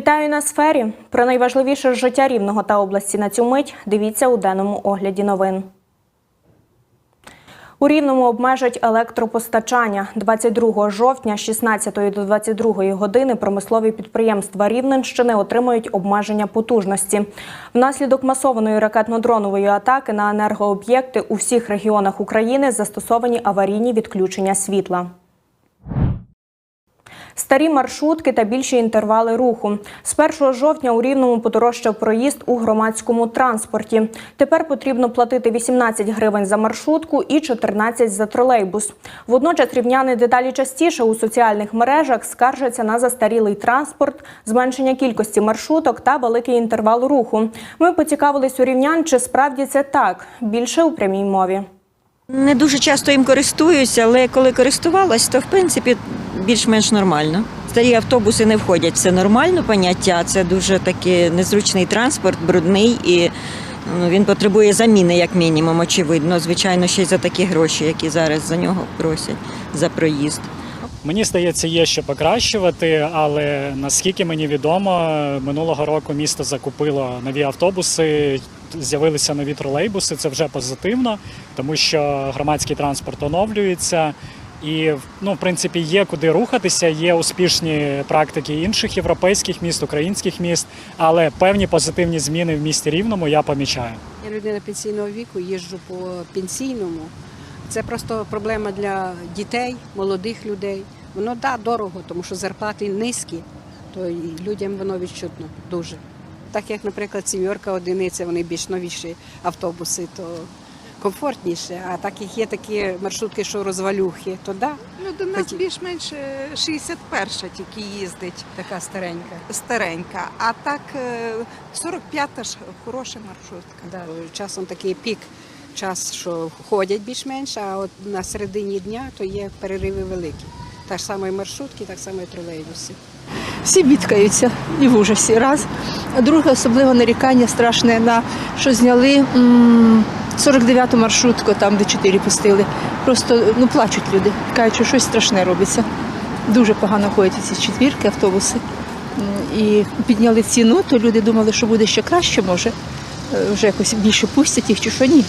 Вітаю на сфері. Про найважливіше життя рівного та області на цю мить. Дивіться у денному огляді новин. У Рівному обмежать електропостачання 22 жовтня з 16 до 22 години промислові підприємства Рівненщини отримають обмеження потужності. Внаслідок масованої ракетно-дронової атаки на енергооб'єкти у всіх регіонах України застосовані аварійні відключення світла. Старі маршрутки та більші інтервали руху. З 1 жовтня у Рівному подорожчав проїзд у громадському транспорті. Тепер потрібно платити 18 гривень за маршрутку і 14 за тролейбус. Водночас рівняни дедалі частіше у соціальних мережах скаржаться на застарілий транспорт, зменшення кількості маршруток та великий інтервал руху. Ми поцікавились у рівнян, чи справді це так. Більше у прямій мові. Не дуже часто їм користуюся, але коли користувалась, то в принципі більш-менш нормально. Старі автобуси не входять. Це нормально поняття. Це дуже такий незручний транспорт, брудний і ну, він потребує заміни, як мінімум, очевидно. Звичайно, ще й за такі гроші, які зараз за нього просять за проїзд. Мені здається, є що покращувати, але наскільки мені відомо, минулого року місто закупило нові автобуси, з'явилися нові тролейбуси. Це вже позитивно, тому що громадський транспорт оновлюється. І ну, в принципі, є куди рухатися, є успішні практики інших європейських міст, українських міст, але певні позитивні зміни в місті рівному я помічаю. Я людина пенсійного віку, їжджу по пенсійному. Це просто проблема для дітей, молодих людей. Воно да, дорого, тому що зарплати низькі, то людям воно відчутно дуже. Так як, наприклад, сімерка одиниця, вони більш новіші автобуси, то комфортніше. А так як є такі маршрутки, що розвалюхи, то да, Ну, до нас Хоті- більш-менш е, 61-ша тільки їздить, така старенька. старенька. А так е, 45-та ж хороша маршрутка. Да, часом такий пік, час, що ходять більш-менш, а от на середині дня то є перериви великі. Так само і маршрутки, так само і тролейбуси. Всі бідкаються і в ужасі. Раз. А друге, особливо нарікання страшне на що зняли 49-ту маршрутку, там, де 4 пустили. Просто ну, плачуть люди. Кажуть, що щось страшне робиться. Дуже погано ходять ці четвірки, автобуси. І підняли ціну, то люди думали, що буде ще краще, може. Е, Вже якось більше пустять їх чи що ні.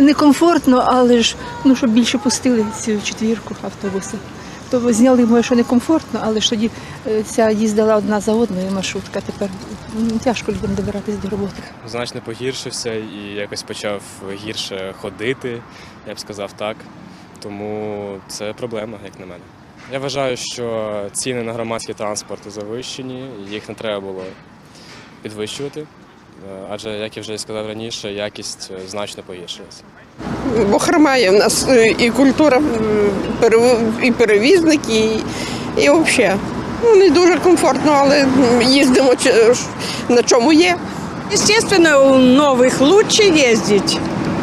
Некомфортно, але ж ну, щоб більше пустили цю четвірку автобуси. То зняли, може, що некомфортно, але ж тоді е, ця їздила одна за одною маршрутка. Тепер тяжко людям добиратись до роботи. значно погіршився і якось почав гірше ходити, я б сказав так. Тому це проблема, як на мене. Я вважаю, що ціни на громадський транспорт завищені, їх не треба було підвищувати. Е, Адже, як я вже сказав раніше, якість е, значно погіршилася бо хромає в нас е, і культура, м, перев- і перевізник, і, і взагалі. Ну, не дуже комфортно, але м, їздимо чи- ж на чому є. Естественно, у новых лучше ездить,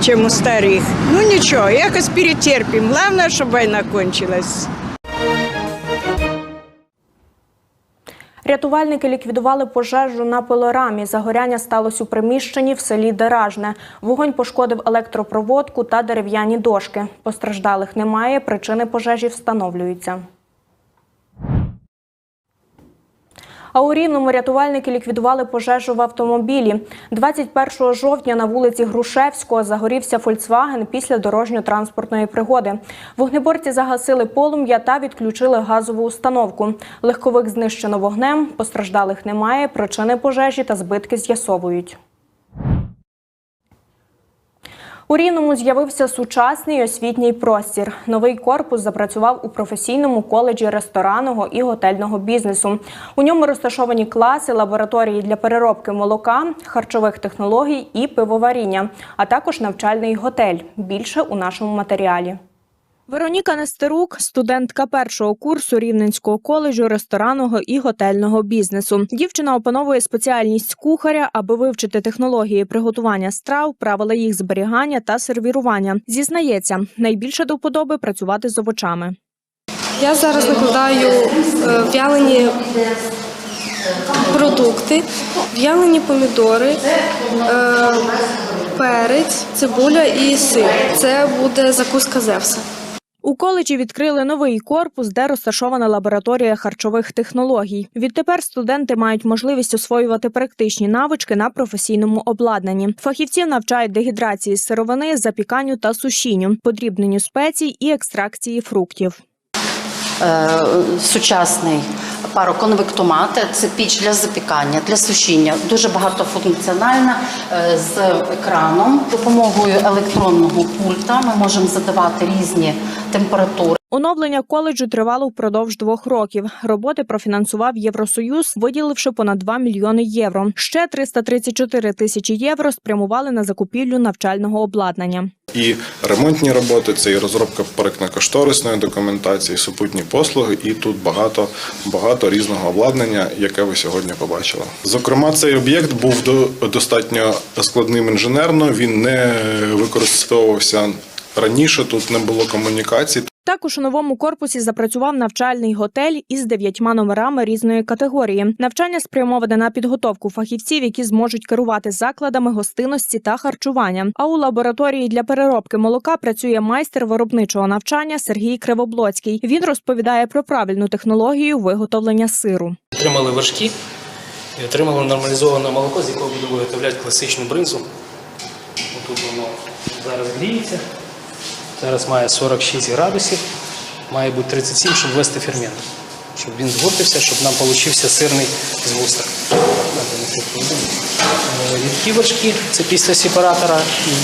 чем у старых. Ну ничего, якось перетерпим. Главное, чтобы война кончилась. Рятувальники ліквідували пожежу на пилорамі. Загоряння сталося у приміщенні в селі Деражне. Вогонь пошкодив електропроводку та дерев'яні дошки. Постраждалих немає. Причини пожежі встановлюються. А у Рівному рятувальники ліквідували пожежу в автомобілі. 21 жовтня на вулиці Грушевського загорівся Фольксваген після дорожньо-транспортної пригоди. Вогнеборці загасили полум'я та відключили газову установку. Легковик знищено вогнем, постраждалих немає. Причини пожежі та збитки з'ясовують. У Рівному з'явився сучасний освітній простір. Новий корпус запрацював у професійному коледжі ресторанного і готельного бізнесу. У ньому розташовані класи, лабораторії для переробки молока, харчових технологій і пивоваріння, а також навчальний готель. Більше у нашому матеріалі. Вероніка Нестерук, студентка першого курсу Рівненського коледжу ресторанного і готельного бізнесу. Дівчина опановує спеціальність кухаря, аби вивчити технології приготування страв, правила їх зберігання та сервірування. Зізнається, найбільше до вподоби працювати з овочами. Я зараз накладаю е, в'ялені продукти, в'ялені помідори, е, перець, цибуля і сир. Це буде закуска Зевса. У коледжі відкрили новий корпус, де розташована лабораторія харчових технологій. Відтепер студенти мають можливість освоювати практичні навички на професійному обладнанні. Фахівців навчають дегідрації сировини, запіканню та сушінню, подрібненню спецій і екстракції фруктів. е, сучасний пароконвектомат. Це піч для запікання, для сушіння. Дуже багатофункціональна е, з екраном. Допомогою електронного пульта ми можемо задавати різні температури. Оновлення коледжу тривало впродовж двох років. Роботи профінансував Євросоюз, виділивши понад 2 мільйони євро. Ще 334 тисячі євро спрямували на закупівлю навчального обладнання. І ремонтні роботи, це і розробка проектно-кошторисної документації, супутні послуги, і тут багато багато різного обладнання, яке ви сьогодні побачили. Зокрема, цей об'єкт був до- достатньо складним інженерно. Він не використовувався раніше. Тут не було комунікацій. Також у новому корпусі запрацював навчальний готель із дев'ятьма номерами різної категорії. Навчання спрямоване на підготовку фахівців, які зможуть керувати закладами гостинності та харчування. А у лабораторії для переробки молока працює майстер виробничого навчання Сергій Кривоблоцький. Він розповідає про правильну технологію виготовлення сиру. Отримали вершки і отримали нормалізоване молоко, з якого буду виготовляти класичну бринзу. Тут воно зараз гріється. Зараз має 46 градусів, має бути 37, щоб ввести фермент. Щоб він згортився, щоб нам получився сирний згусток. Рідкі вершки це після сепаратора.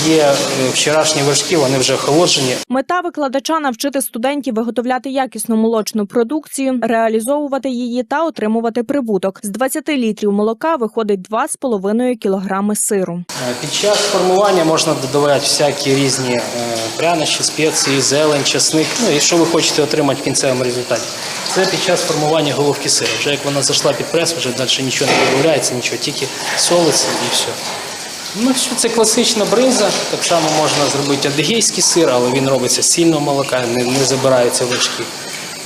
Є е, вчорашні вершки, вони вже охолоджені. Мета викладача навчити студентів виготовляти якісну молочну продукцію, реалізовувати її та отримувати прибуток. З 20 літрів молока виходить 2,5 кілограми сиру. Е, Під час формування можна додавати всякі різні е, прянощі, спеції, зелень, часник. Ну і що ви хочете отримати в кінцевому результаті. Це під час формування головки сира. Вже як вона зайшла під прес, вже далі нічого не додається, нічого, тільки солиться і все. Ну, все, це класична бринза. Так само можна зробити адигейський сир, але він робиться з сильного молока, не, не забираються вершки.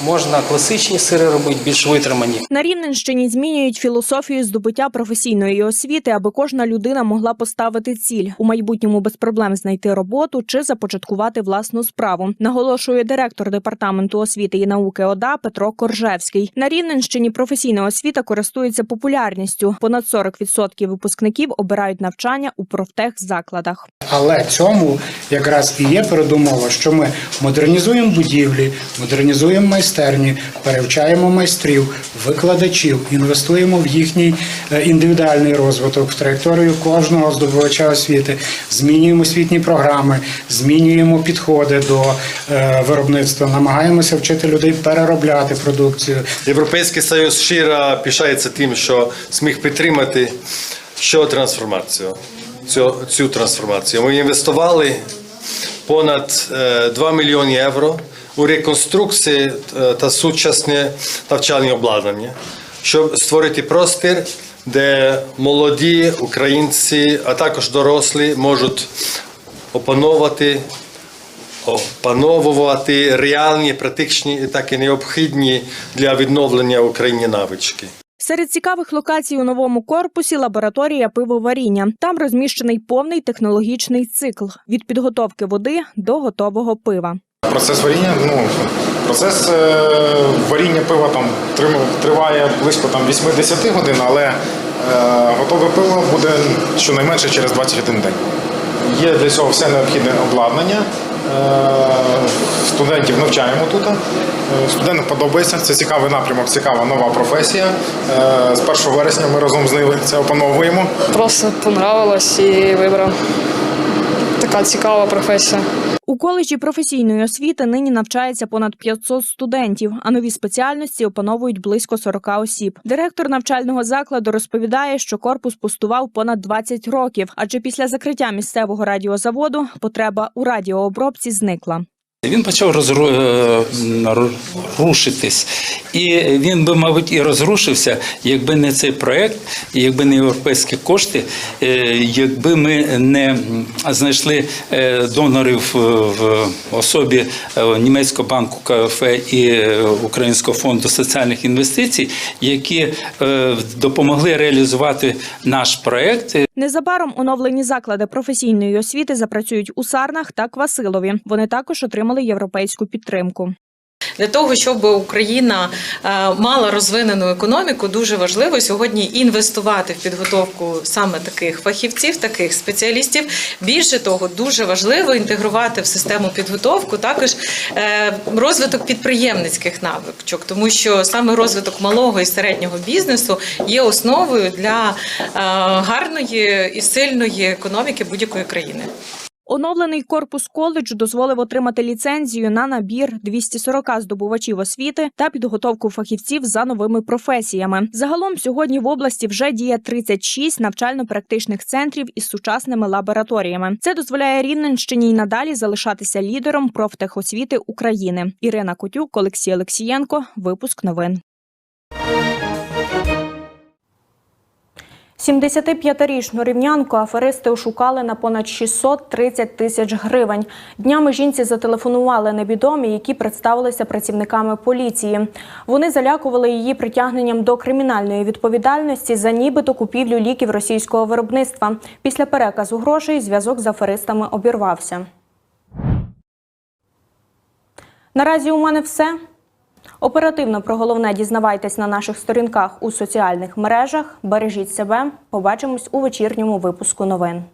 Можна класичні сири робити, більш витримані. На Рівненщині змінюють філософію здобуття професійної освіти, аби кожна людина могла поставити ціль у майбутньому без проблем знайти роботу чи започаткувати власну справу. Наголошує директор департаменту освіти і науки ОДА Петро Коржевський. На Рівненщині професійна освіта користується популярністю. Понад 40% випускників обирають навчання у профтехзакладах. Але цьому якраз і є передумова, що ми модернізуємо будівлі, модернізуємо майстерні, перевчаємо майстрів, викладачів, інвестуємо в їхній е, індивідуальний розвиток, в траєкторію кожного здобувача освіти, змінюємо освітні програми, змінюємо підходи до е, виробництва, намагаємося вчити людей переробляти продукцію. Європейський Союз щиро пишається тим, що зміг підтримати що трансформацію, цю, цю трансформацію. Ми інвестували понад е, 2 мільйони євро у реконструкції е, та сучасне навчальне обладнання, щоб створити простір, де молоді українці, а також дорослі можуть опановувати опановувати реальні, практичні і так і необхідні для відновлення Україні навички. Серед цікавих локацій у новому корпусі лабораторія пивоваріння. Там розміщений повний технологічний цикл від підготовки води до готового пива. Процес варіння, ну процес е, варіння пива там триває близько там 8-10 годин, але е, готове пиво буде щонайменше через 21 день. Є для цього все необхідне обладнання. Е, студентів навчаємо тут. Студентам подобається, це цікавий напрямок, цікава нова професія. З 1 вересня ми разом з ними це опановуємо. Просто понравилось і вибрав. Така цікава професія. У коледжі професійної освіти нині навчається понад 500 студентів, а нові спеціальності опановують близько 40 осіб. Директор навчального закладу розповідає, що корпус пустував понад 20 років, адже після закриття місцевого радіозаводу потреба у радіообробці зникла. Він почав розру... е. І він би, мабуть, і розрушився, якби не цей проект, якби не європейські кошти, е, якби ми не знайшли е, донорів в особі німецького банку КФ і Українського фонду соціальних інвестицій, які допомогли реалізувати наш проект. Незабаром оновлені заклади професійної освіти запрацюють у Сарнах та Квасилові. Вони також отримали отримали європейську підтримку. Для того щоб Україна е, мала розвинену економіку, дуже важливо сьогодні інвестувати в підготовку саме таких фахівців, таких спеціалістів. Більше того, дуже важливо інтегрувати в систему підготовку також е, розвиток підприємницьких навичок, тому що саме розвиток малого і середнього бізнесу є основою для е, гарної і сильної економіки будь-якої країни. Оновлений корпус коледжу дозволив отримати ліцензію на набір 240 здобувачів освіти та підготовку фахівців за новими професіями. Загалом сьогодні в області вже діє 36 навчально-практичних центрів із сучасними лабораторіями. Це дозволяє Рівненщині й надалі залишатися лідером профтехосвіти України. Ірина Котюк, Олексій Олексієнко. Випуск новин. 75-річну рівнянку аферисти ошукали на понад 630 тисяч гривень. Днями жінці зателефонували невідомі, які представилися працівниками поліції. Вони залякували її притягненням до кримінальної відповідальності за нібито купівлю ліків російського виробництва. Після переказу грошей зв'язок з аферистами обірвався. Наразі у мене все. Оперативно про головне дізнавайтесь на наших сторінках у соціальних мережах. Бережіть себе. Побачимось у вечірньому випуску новин.